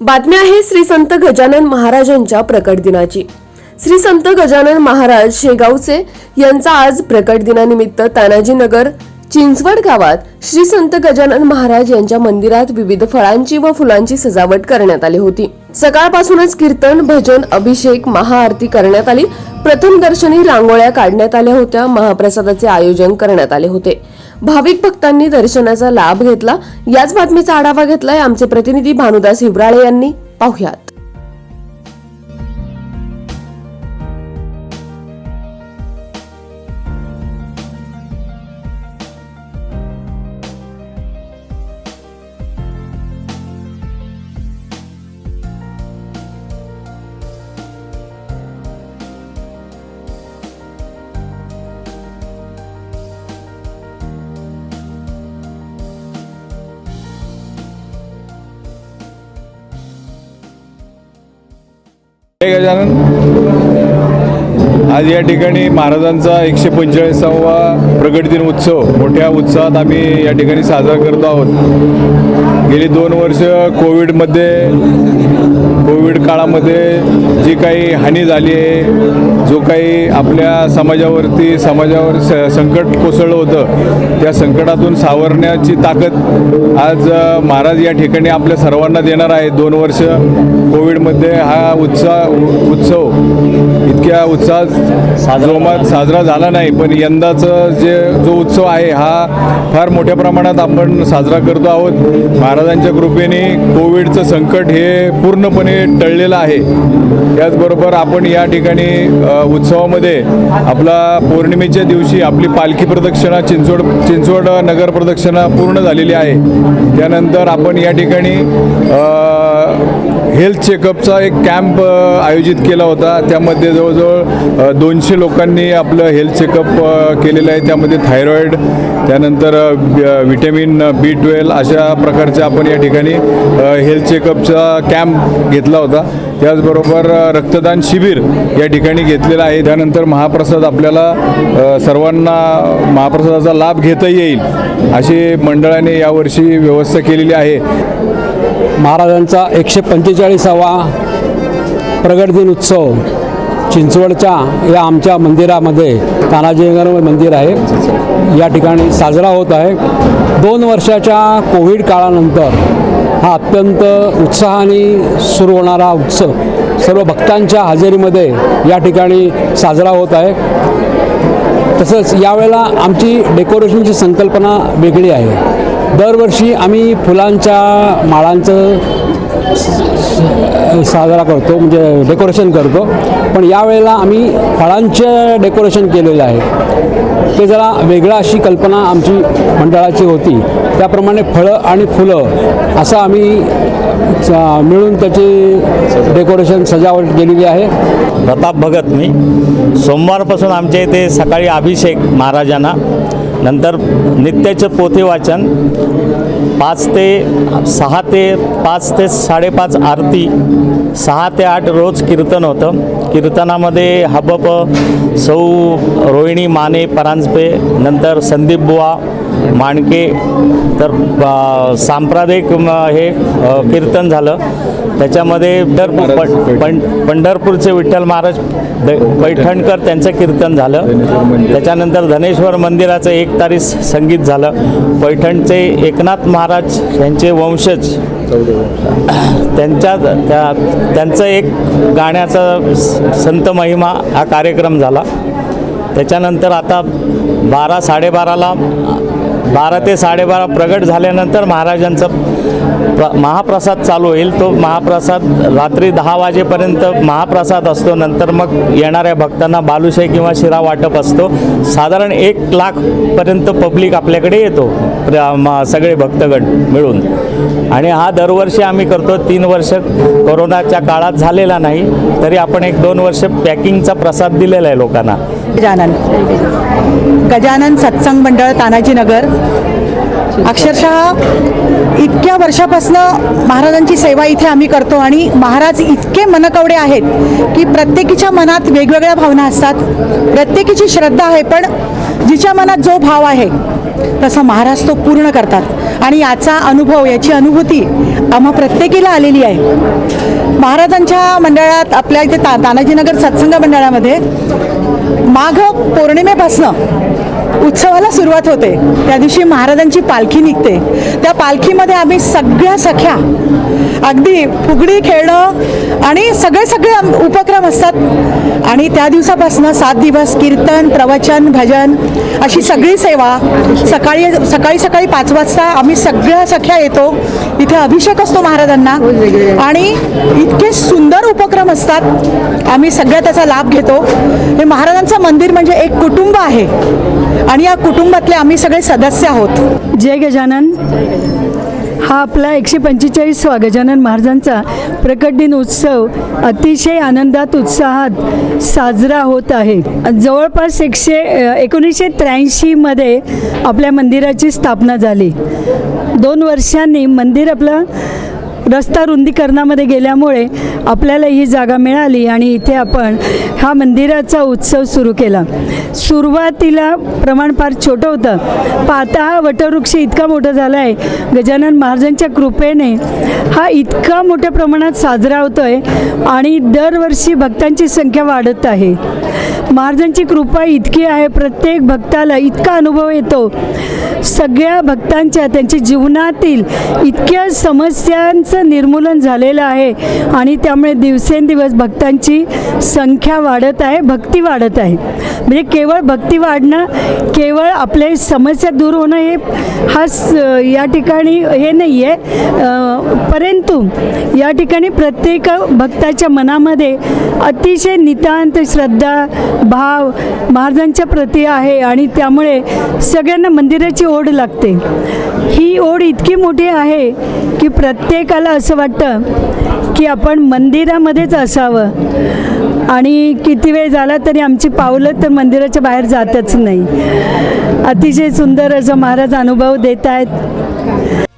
बातमी आहे श्री संत गजानन महाराजांच्या प्रकट दिनाची. श्री संत गजानन महाराज शेगावचे यांचा आज प्रकट दिनानिमित्त तानाजीनगर चिंचवड गावात श्री संत गजानन महाराज यांच्या मंदिरात विविध फळांची व फुलांची सजावट करण्यात आली होती. सकाळपासूनच कीर्तन भजन अभिषेक महाआरती करण्यात आली. प्रथम दर्शनी रांगोळ्या काढण्यात आल्या होत्या महाप्रसादाचे आयोजन करण्यात आले होते. भाविक भक्तांनी दर्शनाचा लाभ घेतला. याच बातमीचा आढावा घेतलाय आमचे प्रतिनिधी भानुदास हिवराळे यांनी. पाहुयात. गजानन. आज या ठिकाणी महाराजांचा एकशे पंचेचाळीसावा प्रगट दिन उत्सव मोठ्या उत्साहात आम्ही या ठिकाणी साजरा करतो आहोत. गेली दोन वर्ष कोविडमध्ये कोविड काळामध्ये जी काही हानी झाली आहे जो काही आपल्या समाजावरती समाजावर स संकट कोसळलं होतं त्या संकटातून सावरण्याची ताकद आज महाराज या ठिकाणी आपल्या सर्वांना देणार आहे. दोन वर्ष कोविडमध्ये हा उत्साह उत्सव इतक्या उत्साहात जोमात साजरा झाला नाही पण यंदाचं जे जो उत्सव आहे हा फार मोठ्या प्रमाणात आपण साजरा करतो आहोत. महाराजांच्या कृपेने कोविडचं संकट हे पूर्णपणे टळलेलं आहे. त्याचबरोबर आपण या ठिकाणी उत्सवामध्ये आपला पौर्णिमेच्या दिवशी आपली पालखी प्रदक्षिणा चिंचवड चिंचवड नगर प्रदक्षिणा पूर्ण झालेली आहे. त्यानंतर आपण या ठिकाणी हेल्थ चेकअपचा एक कॅम्प आयोजित केला होता. त्यामध्ये जवळजवळ दोनशे लोकांनी आपलं हेल्थ चेकअप केलेलं आहे. त्यामध्ये थायरॉईड त्यानंतर विटॅमिन बी ट्वेल्व अशा प्रकारच्या आपण या ठिकाणी हेल्थ चेकअपचा कॅम्प घेतला होता. त्याचबरोबर रक्तदान शिबिर या ठिकाणी घेतलेलं आहे. त्यानंतर महाप्रसाद आपल्याला सर्वांना महाप्रसादाचा लाभ घेता येईल अशी मंडळाने यावर्षी व्यवस्था केलेली आहे. महाराजांचा एकशे पंचेचाळीसावा प्रगट दिन उत्सव चिंचवडच्या या आमच्या मंदिरामध्ये तानाजीनगर मंदिर आहे. या ठिकाणी साजरा होत आहे. दोन वर्षाच्या कोविड काळानंतर हा अत्यंत उत्साहाने सुरू होणारा उत्सव सर्व भक्तांच्या हजेरीमध्ये या ठिकाणी साजरा होत आहे. तसंच यावेळेला आमची डेकोरेशनची संकल्पना वेगळी आहे. दरवर्षी आम्ही फुलांच्या माळांचं साजरा करतो म्हणजे डेकोरेशन करतो. पण यावेळेला आम्ही फळांचं डेकोरेशन केलेलं आहे. ते जरा वेगळा अशी कल्पना आमची मंडळाची होती. त्याप्रमाणे फळं आणि फुलं असं आम्ही मिळून त्याची डेकोरेशन सजावट केलेली आहे. प्रताप भगत मी. सोमवारपासून आमच्या इथे सकाळी अभिषेक महाराजांना. नंतर नित्याचं पोथे वाचन पाच ते सहा ते पाच ते साडेपाच आरती सहा ते आठ रोज कीर्तन होतं. कीर्तनामध्ये हबप सौ रोहिणी माने परांजपे नंतर संदीप बुवा माणके तर सांप्रदायिक म, हे कीर्तन झालं. त्याच्यामध्ये पं- पंढरपूरचे विठ्ठल महाराज पैठणकर त्यांचं कीर्तन झालं. त्याच्यानंतर धनेश्वर मंदिराचं एक तारीख संगीत झालं. पैठणचे एकनाथ महाराज यांचे वंशज त्यांच्या त्या त्यांचं एक गाण्याचा स- संत महिमा हा कार्यक्रम झाला. त्याच्यानंतर आता बारा साडेबाराला बारा ते साडेबारा प्रगट झाल्यानंतर महाराजांचा प्र महाप्रसाद चालू होईल. तो महाप्रसाद रात्री दहा वाजेपर्यंत महाप्रसाद असतो. नंतर मग येणाऱ्या भक्तांना बालुशाही किंवा शिरा वाटप असतो. साधारण एक लाखपर्यंत पब्लिक आपल्याकडे येतो. आपल्या सगळे भक्तगण मिळून. आणि हा दरवर्षी आम्ही करतो. तीन वर्ष कोरोनाच्या काळात झालेला नाही तरी आपण एक दोन वर्ष पॅकिंगचा प्रसाद दिलेला आहे लोकांना. गजानन. गजानन सत्संग मंडळ तानाजीनगर अक्षरशः इतक्या वर्षापासून महाराजांची सेवा इथे आम्ही करतो आणि महाराज इतके मनकवडे आहेत की प्रत्येकीच्या मनात वेगवेगळ्या भावना असतात. प्रत्येकीची श्रद्धा आहे पण जिच्या मनात जो भाव आहे तसा महाराज तो पूर्ण करतात. आणि याचा अनुभव याची अनुभूती आम्हा प्रत्येकीला आलेली आहे. महाराजांच्या मंडळात आपल्या इथे ता तानाजीनगर सत्संग मंडळामध्ये माघ पौर्णिमेपासनं उत्सवाला सुरुवात होते. त्या दिवशी महाराजांची पालखी निघते. त्या पालखीमध्ये आम्ही सगळ्या सख्या अगदी फुगडी खेळणं आणि सगळे सगळे उपक्रम असतात. आणि त्या दिवसापासून सात दिवस कीर्तन प्रवचन भजन अशी सगळी सेवा सकाळी सकाळी सकाळी पाच वाजता आम्ही सगळ्या सख्या येतो. इथे अभिषेक असतो महाराजांना. आणि इतके सुंदर उपक्रम असतात. आम्ही सगळ्या त्याचा लाभ घेतो. हे महाराजांचं मंदिर म्हणजे एक कुटुंब आहे. आणि या कुटुंबातले आम्ही सगळे सदस्य आहोत. जय गजानन. हा आपला एकशे पंचेचाळीसवा गजानन महाराजांचा प्रकट दिन उत्सव अतिशय आनंदात उत्साहात साजरा होत आहे. जवळपास एकशे एकोणीसशे त्र्याऐंशीमध्ये आपल्या मंदिराची स्थापना झाली. दोन वर्षांनी मंदिर आपलं रस्ता रुंदीकरणामध्ये गेल्यामुळे आपल्याला ही जागा मिळाली आणि इथे आपण हा मंदिराचा उत्सव सुरू केला. सुरुवातीला प्रमाण फार छोटं होतं. पाता हा वटवृक्ष इतका मोठा झाला आहे गजानन महाराजांच्या कृपेने हा इतका मोठ्या प्रमाणात साजरा होतो आहे आणि दरवर्षी भक्तांची संख्या वाढत आहे. महाराजांची कृपा इतकी आहे प्रत्येक भक्ताला इतका अनुभव येतो. सगळ्या भक्तांच्या त्यांच्या जीवनातील इतक्या समस्यांचं निर्मूलन झालेलं आहे. आणि त्यामुळे दिवसेंदिवस भक्तांची संख्या वाढत आहे भक्ती वाढत आहे. म्हणजे केवळ भक्ती वाढणं केवळ आपले समस्या दूर होणं हे हा या ठिकाणी हे नाही आहे परंतु या ठिकाणी प्रत्येक भक्ताच्या मनामध्ये अतिशय नितांत श्रद्धा भाव महाराजांच्या प्रती आहे. आणि त्यामुळे सगळ्यांना मंदिराची ओढ लागते. ही ओढ इतकी मोठी आहे की प्रत्येकाला असं वाटतं की आपण मंदिरामध्येच असावं. आणि किती वेळ झाला तरी आमची पावलं तर मंदिराच्या बाहेर जातच नाही. अतिशय सुंदर असं महाराज अनुभव देत आहेत